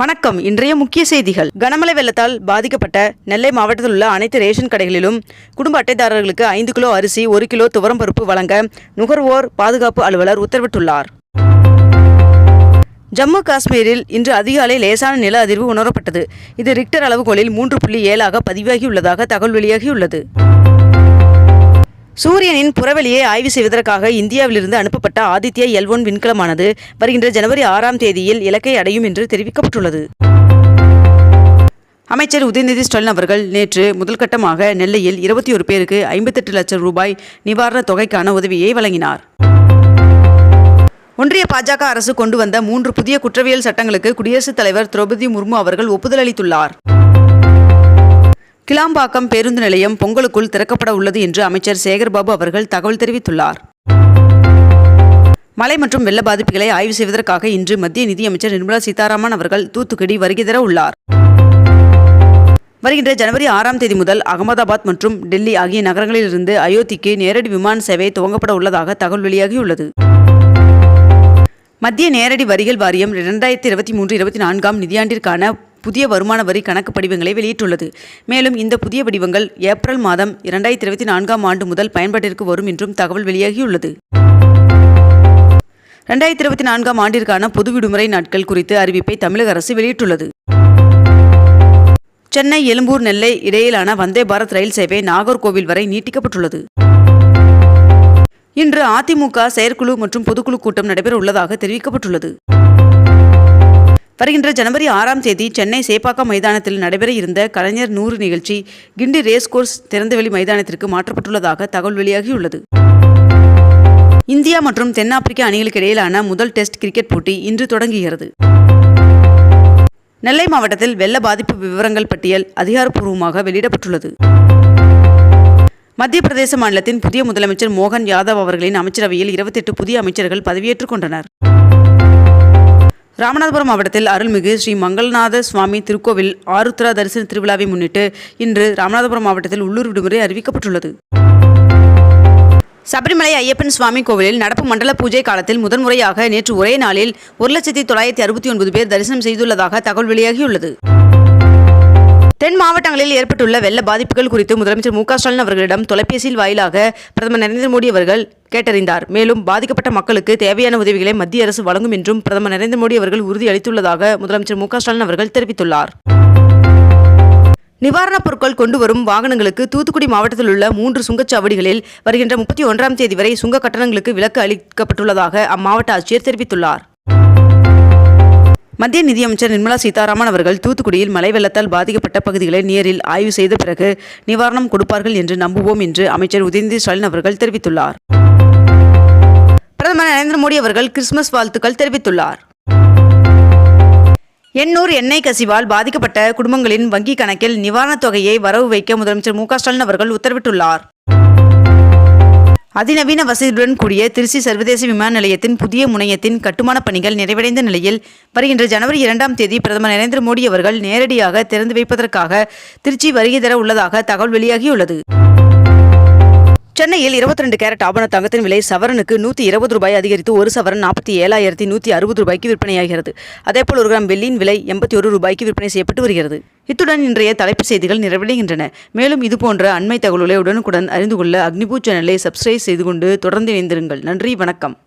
வணக்கம். இன்றைய முக்கிய செய்திகள். கனமழை வெள்ளத்தால் பாதிக்கப்பட்ட நெல்லை மாவட்டத்தில் உள்ள அனைத்து ரேஷன் கடைகளிலும் குடும்ப அட்டைதாரர்களுக்கு ஐந்து கிலோ அரிசி ஒரு கிலோ துவரம் பருப்பு வழங்க நுகர்வோர் பாதுகாப்பு அலுவலர் உத்தரவிட்டுள்ளார். ஜம்மு காஷ்மீரில் இன்று அதிகாலை லேசான நில அதிர்வு உணரப்பட்டது. இது ரிக்டர் அளவுகோலில் மூன்று புள்ளி ஏழாக பதிவாகியுள்ளதாக தகவல் வெளியாகியுள்ளது. சூரியனின் புறவெளியை ஆய்வு செய்வதற்காக இந்தியாவிலிருந்து அனுப்பப்பட்ட ஆதித்ய எல் ஒன் விண்கலமானது வருகின்ற ஜனவரி ஆறாம் தேதியில் இலக்கை அடையும் என்று தெரிவிக்கப்பட்டுள்ளது. அமைச்சர் உதயநிதி ஸ்டாலின் அவர்கள் நேற்று முதல்கட்டமாக நெல்லையில் இருபத்தி ஒரு பேருக்கு ஐம்பத்தெட்டு லட்சம் ரூபாய் நிவாரணத் தொகைக்கான உதவியை வழங்கினார். ஒன்றிய பாஜக அரசு கொண்டு வந்த மூன்று புதிய குற்றவியல் சட்டங்களுக்கு குடியரசுத் தலைவர் திரௌபதி முர்மு அவர்கள் ஒப்புதல் அளித்துள்ளார். கிளாம்பாக்கம் பேருந்து நிலையம் பொங்கலுக்குள் திறக்கப்பட உள்ளது என்று அமைச்சர் சேகர்பாபு அவர்கள் தகவல் தெரிவித்துள்ளார். மழை மற்றும் வெள்ள பாதிப்புகளை ஆய்வு செய்வதற்காக இன்று மத்திய நிதியமைச்சர் நிர்மலா சீதாராமன் அவர்கள் தூத்துக்குடி வருகை தர உள்ளார். வருகின்ற ஜனவரி ஆறாம் தேதி முதல் அகமதாபாத் மற்றும் டெல்லி ஆகிய நகரங்களிலிருந்து அயோத்திக்கு நேரடி விமான சேவை துவங்கப்பட உள்ளதாக தகவல் வெளியாகியுள்ளது. மத்திய நேரடி வரிகள் வாரியம் இரண்டாயிரத்தி இருபத்தி மூன்று இருபத்தி நான்காம் நிதியாண்டிற்கான புதிய வருமான வரி கணக்கு படிவங்களை வெளியிட்டுள்ளது. மேலும் இந்த புதிய படிவங்கள் ஏப்ரல் மாதம் இரண்டாயிரத்தி இருபத்தி நான்காம் ஆண்டு முதல் பயன்பாட்டிற்கு வரும் என்றும் தகவல் வெளியாகியுள்ளது. ரெண்டாயிரத்தி இருபத்தி நான்காம் ஆண்டிற்கான பொது விடுமுறை நாட்கள் குறித்து அறிவிப்பை தமிழக அரசு வெளியிட்டுள்ளது. சென்னை எழும்பூர் நெல்லை இடையிலான வந்தே பாரத் ரயில் சேவை நாகர்கோவில் வரை நீட்டிக்கப்பட்டுள்ளது. இன்று அதிமுக செயற்குழு மற்றும் பொதுக்குழு கூட்டம் நடைபெற உள்ளதாக தெரிவிக்கப்பட்டுள்ளது. வருகின்ற ஜனவரி ஆறாம் தேதி சென்னை சேப்பாக்கம் மைதானத்தில் நடைபெற இருந்த கலைஞர் நூறு நிகழ்ச்சி கிண்டி ரேஸ் கோர்ஸ் திறந்தவெளி மைதானத்திற்கு மாற்றப்பட்டுள்ளதாக தகவல் வெளியாகியுள்ளது. இந்தியா மற்றும் தென்னாப்பிரிக்க அணிகளுக்கு இடையிலான முதல் டெஸ்ட் கிரிக்கெட் போட்டி இன்று தொடங்குகிறது. நெல்லை மாவட்டத்தில் வெள்ள பாதிப்பு விவரங்கள் பட்டியல் அதிகாரப்பூர்வமாக வெளியிடப்பட்டுள்ளது. மத்திய பிரதேச மாநிலத்தின் புதிய முதலமைச்சர் மோகன் யாதவ் அவர்களின் அமைச்சரவையில் இருபத்தெட்டு புதிய அமைச்சர்கள் பதவியேற்றுக் கொண்டனர். ராமநாதபுரம் மாவட்டத்தில் அருள்மிகு ஸ்ரீ மங்கள்நாத சுவாமி திருக்கோவில் ஆருத்ரா தரிசன திருவிழாவை முன்னிட்டு இன்று ராமநாதபுரம் மாவட்டத்தில் உள்ளூர் விடுமுறை அறிவிக்கப்பட்டுள்ளது. சபரிமலை ஐயப்பன் சுவாமி கோவிலில் நடப்பு மண்டல பூஜை காலத்தில் முதன்முறையாக நேற்று ஒரே நாளில் ஒரு லட்சத்தி தொள்ளாயிரத்தி அறுபத்தி ஒன்பது பேர் தரிசனம் செய்துள்ளதாக தகவல் வெளியாகியுள்ளது. தென் மாவட்டங்களில் ஏற்பட்டுள்ள வெள்ள பாதிப்புகள் குறித்து முதலமைச்சர் மு க ஸ்டாலின் அவர்களிடம் தொலைபேசியில் வாயிலாக பிரதமர் நரேந்திர மோடி அவர்கள் கேட்டறிந்தார். மேலும் பாதிக்கப்பட்ட மக்களுக்கு தேவையான உதவிகளை மத்திய அரசு வழங்கும் என்றும் பிரதமர் நரேந்திர மோடி அவர்கள் உறுதி அளித்துள்ளதாக முதலமைச்சர் மு க ஸ்டாலின் அவர்கள் தெரிவித்துள்ளார். நிவாரணப் பொருட்கள் கொண்டு வரும் வாகனங்களுக்கு தூத்துக்குடி மாவட்டத்தில் உள்ள மூன்று சுங்கச்சாவடிகளில் வருகின்ற முப்பத்தி ஒன்றாம் தேதி வரை சுங்க கட்டணங்களுக்கு விலக்கு அளிக்கப்பட்டுள்ளதாக அம்மாவட்ட ஆட்சியர் தெரிவித்துள்ளார். மத்திய நிதியமைச்சர் நிர்மலா சீதாராமன் அவர்கள் தூத்துக்குடியில் மழை வெள்ளத்தால் பாதிக்கப்பட்ட பகுதிகளை நேரில் ஆய்வு செய்த பிறகு நிவாரணம் கொடுப்பார்கள் என்று நம்புவோம் என்று அமைச்சர் உதயநிதி ஸ்டாலின் அவர்கள் தெரிவித்துள்ளார். பிரதமர் நரேந்திர மோடி அவர்கள் கிறிஸ்துமஸ் வாழ்த்துக்கள் தெரிவித்துள்ளார். எண்ணூர் எண்ணெய் கசிவால் பாதிக்கப்பட்ட குடும்பங்களின் வங்கிக் கணக்கில் நிவாரணத் தொகையை வரவு வைக்க முதலமைச்சர் மு க ஸ்டாலின் அவர்கள் உத்தரவிட்டுள்ளார். அதிநவீன வசதியுடன் கூடிய திருச்சி சர்வதேச விமான நிலையத்தின் புதிய முனையத்தின் கட்டுமானப் பணிகள் நிறைவடைந்த நிலையில் வருகின்ற ஜனவரி இரண்டாம் தேதி பிரதமர் நரேந்திர மோடி அவர்கள் நேரடியாக திறந்து வைப்பதற்காக திருச்சி வருகை தர உள்ளதாக தகவல் வெளியாகியுள்ளது. சென்னையில் 22 ரெண்டு கேரட் ஆபண தங்கத்தின் விலை சவரனுக்கு நூற்றி இருபது ரூபாய் அதிகரித்து ஒரு சவரன் நாற்பத்தி ஏழாயிரத்தி நூற்றி அறுபது ரூபாய்க்கு விற்பனையாகிறது. அதேபோல் ஒரு கிராம் வெள்ளியின் விலை எண்பத்தி ஒரு ரூபாய்க்கு விற்பனை செய்யப்பட்டு வருகிறது. இத்துடன் இன்றைய தலைப்புச் செய்திகள் நிறைவடைகின்றன. மேலும் இதுபோன்ற அண்மை தகவல்களை உடனுக்குடன் அறிந்து கொள்ள அக்னிபூ சேனலை சப்ஸ்கிரைப் செய்து கொண்டு தொடர்ந்து இணைந்திருங்கள். நன்றி வணக்கம்.